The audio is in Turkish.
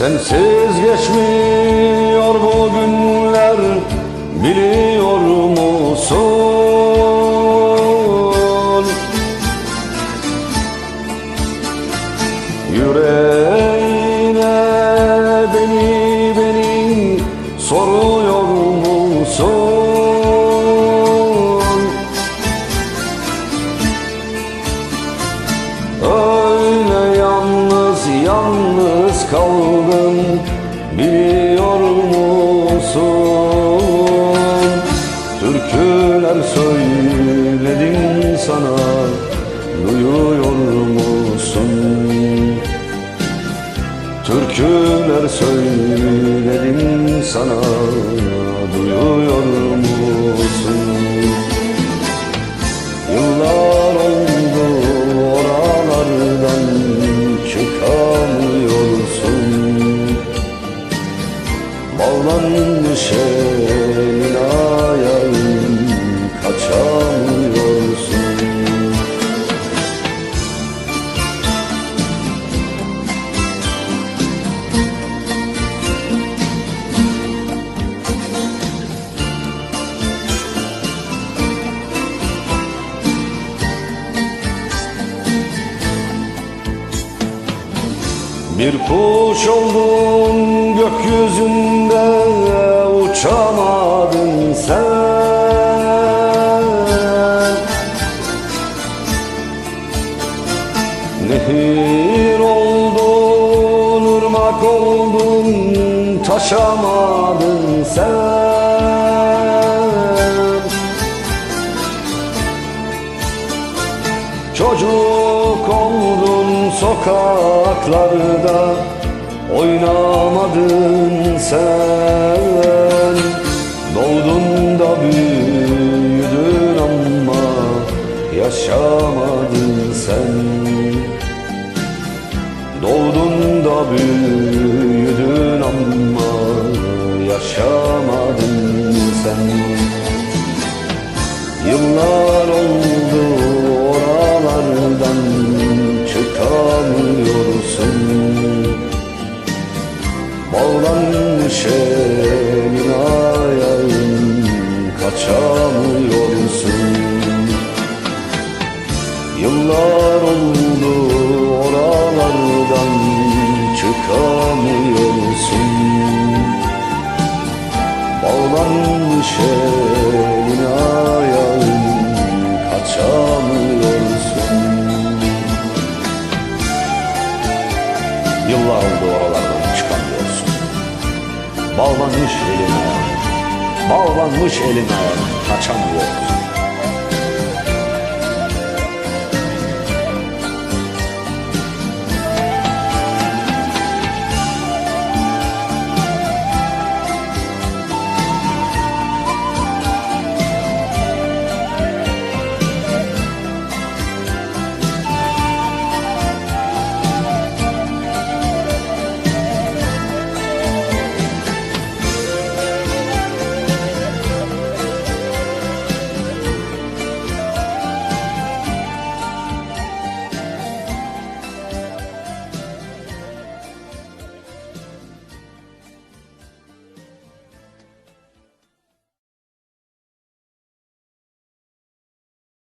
Sensiz geçmiyor Yüreğine beni beni soruyor musun? Öyle yalnız yalnız kaldım biliyor Türküler söyledim sana duyuyor Bir kuş oldun gökyüzünde uçamadın sen. Nehir oldun, ırmak oldun, taşamadın sen. Çocuk oldun sokaklarda Oynamadın sen. Doğdun da büyüdün ama Yaşamadın sen. Doğdun da büyüdün ama Yaşamadın sen. Yıllar çıkamıyorsun Bağlanmış elin ayağın kaçamıyorsun Yıllar oldu oralardan çıkamıyorsun. Bağlanmış elin ayağın Bağlanmış elin ayağın kaçamıyorsun